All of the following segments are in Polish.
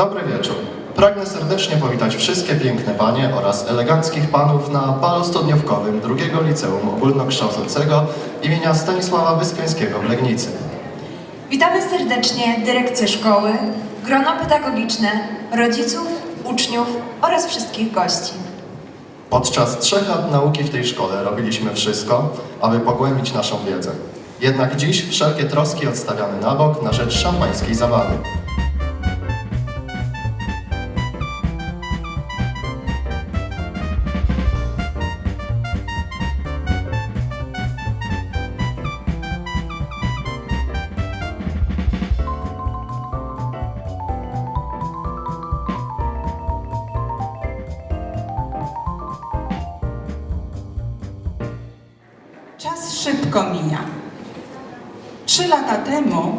Dobry wieczór. Pragnę serdecznie powitać wszystkie piękne panie oraz eleganckich panów na balu studniówkowym drugiego Liceum Ogólnokształcącego imienia Stanisława Wyspiańskiego w Legnicy. Witamy serdecznie dyrekcję szkoły, grono pedagogiczne, rodziców, uczniów oraz wszystkich gości. Podczas trzech lat nauki w tej szkole robiliśmy wszystko, aby pogłębić naszą wiedzę. Jednak dziś wszelkie troski odstawiamy na bok na rzecz szampańskiej zabawy. Szybko mija. Trzy lata temu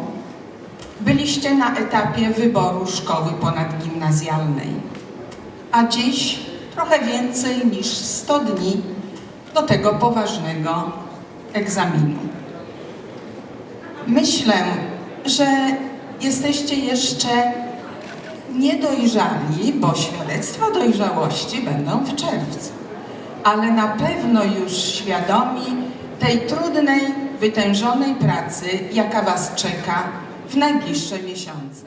byliście na etapie wyboru szkoły ponadgimnazjalnej, a dziś trochę więcej niż 100 dni do tego poważnego egzaminu. Myślę, że jesteście jeszcze niedojrzali, bo świadectwa dojrzałości będą w czerwcu ale na pewno już świadomi tej trudnej, wytężonej pracy, jaka Was czeka w najbliższe miesiące.